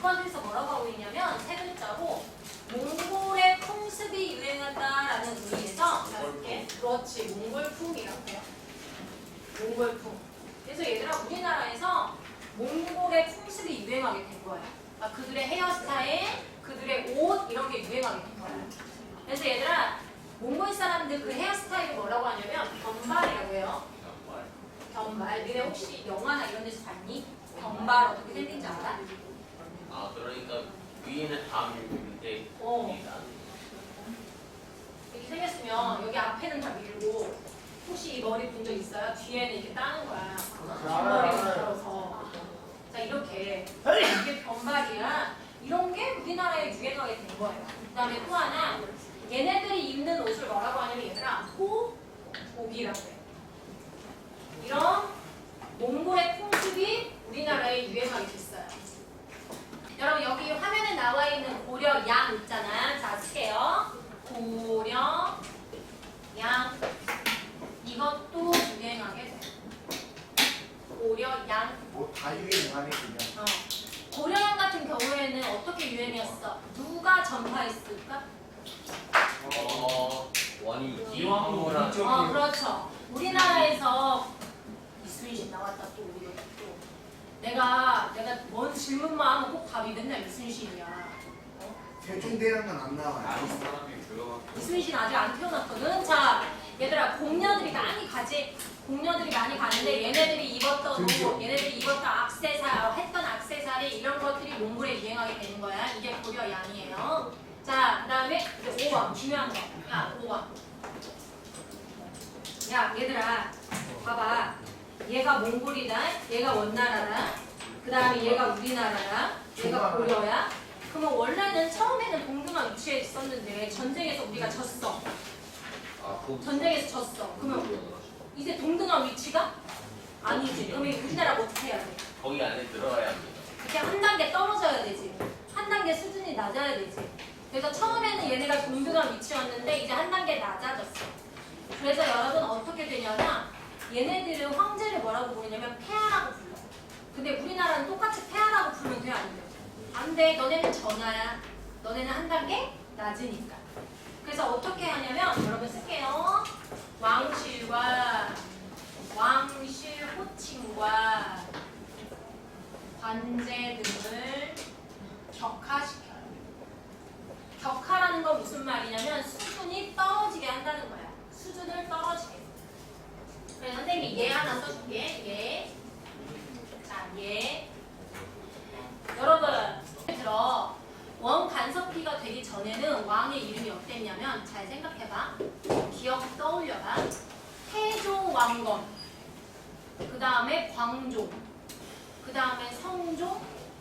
교과서에서 뭐라고 하고 있냐면 세 글자로 몽골의 풍습이 유행한다라는 의미에서 개. 그렇지, 몽골풍이라고 해요. 몽골풍. 그래서 얘들아 우리나라에서 몽골의 풍습이 유행하게 된 거예요. 아, 그들의 헤어스타일, 그들의 옷 이런 게 유행하게 된 거예요. 그래서 얘들아 몽골 사람들 그 헤어스타일이 뭐라고 하냐면 견발이라고 해요. 견발. 너네 혹시 영화나 이런 데서 봤니? 견발 어떻게 생긴지 알아? 아 그러니까 위에는 다 밀고 밑에 어. 위가 이렇게 생겼으면 여기 앞에는 다 밀고 혹시 이 머리 본 적 있어요? 뒤에는 이렇게 따는 거야. 뒷머리가 들어서. 자 이렇게 이게 변발이야. 이런 게 우리나라에 유행하게 된 거예요. 그다음에 또 하나 얘네들이 입는 옷을 뭐라고 하냐면 얘들아 호복이라고 해요. 이런 몽골의 풍습이 우리나라에 유행하게 됐어요. 여러분 여기 화면에 나와 있는 고려 양 있잖아. 자 쓸게요. 고려 양 이것도 유행하게 돼. 고려 양 뭐다 유행하네 그냥. 어. 고려양 같은 경우에는 어떻게 유행했어? 누가 전파했을까? 어 원이 이왕 이왕 어, 그렇죠. 우리나라에서 이순신 나왔다 또 우리가 또 내가 내가 뭔 질문만 하면 꼭 답이 맨날 이순신이야. 어? 세종대왕은 안 나와요. 아는 사람이 들어가 이순신 아직 안 태어났거든. 자, 얘들아 공녀들이 많이 가지. 공녀들이 많이 가는데 얘네들이 입었던 옷, 얘네들이 입었던 악세사, 했던 악세사리 이런 것들이 몽골에 유행하게 되는 거야. 이게 고려 양이에요. 자, 그다음에 이제 5번 중요한 거. 야, 5번. 야, 얘들아, 봐봐. 얘가 몽골이다. 얘가 원나라다. 그다음에 얘가 우리나라야. 얘가 고려야. 그러면 원래는 처음에는 동등한 위치에 있었는데 전쟁에서 우리가 졌어. 아 전쟁에서 졌어. 그러면 이제 동등한 위치가 아니지. 그러면 우리나라가 어떻게 해야 돼? 거기 안에 들어가야 합니다. 이렇게 한 단계 떨어져야 되지. 한 단계 수준이 낮아야 되지. 그래서 처음에는 얘네가 동등한 위치였는데 이제 한 단계 낮아졌어. 그래서 여러분 어떻게 되냐면 얘네들은 황제를 뭐라고 부르냐면 폐하라고 불러. 근데 우리나라는 똑같이 폐하라고 부르면 돼? 안 돼? 안 돼. 너네는 전하야. 너네는 한 단계 낮으니까. 그래서 어떻게 하냐면 여러분 쓸게요. 왕실과 왕실 호칭과 관제 등을 격화시켜요. 격화라는 건 무슨 말이냐면 수준이 떨어지게 한다는 거야. 수준을 떨어지게. 그래 선생님이 얘 하나 써줄게. 얘. 자, 얘. 여러분 들어. 원 간섭기가 되기 전에는 왕의 이름이 어땠냐면 잘 생각해봐. 기억 떠올려봐. 태조 왕건. 그 다음에 광종. 그 다음에 성종,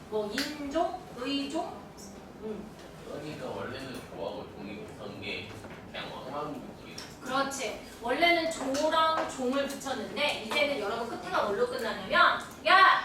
뭐 인종, 의종. 음. 그러니까 원래는 조하고 종이 붙은 게 그냥 왕왕국이 그렇지. 원래는 조랑 종을 붙였는데 이제는 여러분 끝에가 뭘로 끝나냐면 야